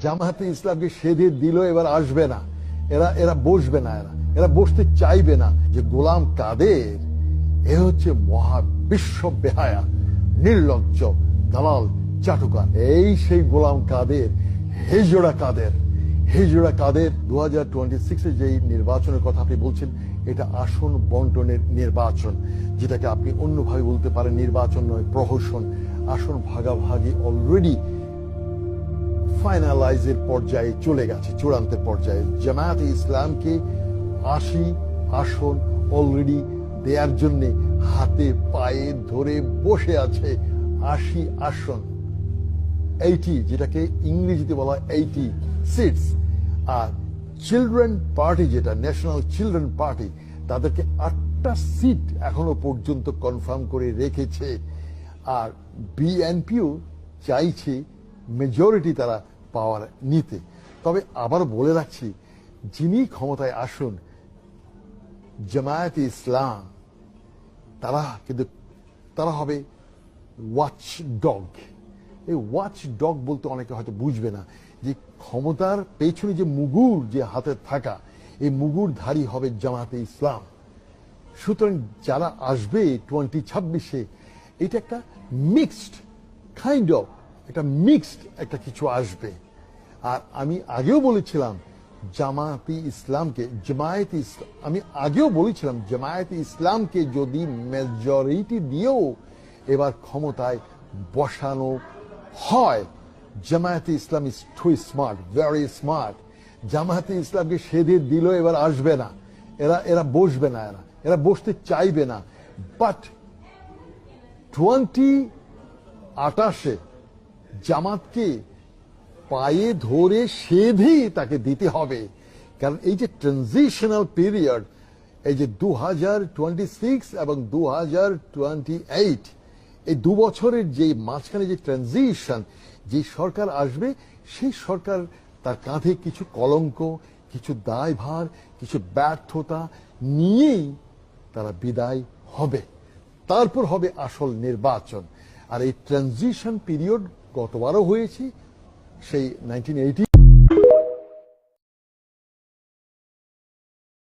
জামাতে ইসলামকে সেধে দিল এবার আসবে না। এরা এরা বসবে না এরা। এরা বসতে চাইবে না যে গোলাম কাদের? এ হচ্ছে মহা বিশ্ব বেহায়া, নির্লজ্জ, দালাল, চাটুকার। এই সেই গোলাম কাদের, হেজোড়া কাদের। হেজোড়া কাদের দু হাজার টোয়েন্টি সিক্সে যেই নির্বাচনের কথা আপনি বলছেন, এটা আসন বন্টনের নির্বাচন, যেটাকে আপনি অন্যভাবে বলতে পারেন নির্বাচন নয়, প্রহসন। আসন ভাগাভাগি অলরেডি ফাইনালাইজের পর্যায়ে চলে গেছে চূড়ান্তের পর্যায়ে। জামায়াতে ইসলামকে আশি আসন অলরেডি দেওয়ার জন্য হাতে পায়ে ধরে বসে আছে আশি আসন। এইটি যেটাকে ইংরেজিতে বলা এইটি সিটস আর চিলড্রেন পার্টি যেটা ন্যাশনাল চিলড্রেন পার্টি তাদেরকে আটটা সিট এখনও পর্যন্ত কনফার্ম করে রেখেছে। আর বিএনপিও চাইছে মেজরিটি তারা পাওয়ার নিতে। তবে আবার বলে রাখছি, যিনি ক্ষমতায় আসুন, জামায়াতে ইসলাম, তারা কিন্তু, তারা হবে ওয়াচ ডগ এই ওয়াচ ডগ বলতে অনেকে হয়তো বুঝবে না যে ক্ষমতার পেছনে যে মুগুর যে হাতে থাকা, এই মুগুরধারী হবে জামাতে ইসলাম। সুতরাং যারা আসবে টোয়েন্টি ছাব্বিশে এটা একটা মিক্সড কাইন্ড অফ একটা মিক্সড একটা কিছু আসবে। আর আমি আগেও বলেছিলাম, জামায়াতি ইসলামকে, জামায়াতি ইসলাম আমি আগেও বলেছিলাম, জামায়াতি ইসলামকে যদি মেজরিটি দিয়েও এবার ক্ষমতায় বসানো হয়, Jamaat-e Islam is too smart very smart Jamaat-e ইসলামকে সেধে দিল এবার আসবে না। এরা এরা বসবে না এরা। এরা বসতে চাইবে না। বাট টোয়েন্টি আটাশে জামাতকে পায়ে ধরে সেধেই তাকে দিতে হবে। কারণ এই যে ট্রানজিশনাল পিরিয়ড এই যে দু এবং দু এই দু বছরের যে মাঝখানে যে ট্রানজিশন যে সরকার আসবে, সেই সরকার তার কাঁধে কিছু কলঙ্ক, কিছু দায়ভার, কিছু ব্যর্থতা নিয়েই তারা বিদায় হবে। তারপর হবে আসল নির্বাচন। আর এই ট্রানজিশন পিরিয়ড গতবারও হয়েছি সেই নাইনটিন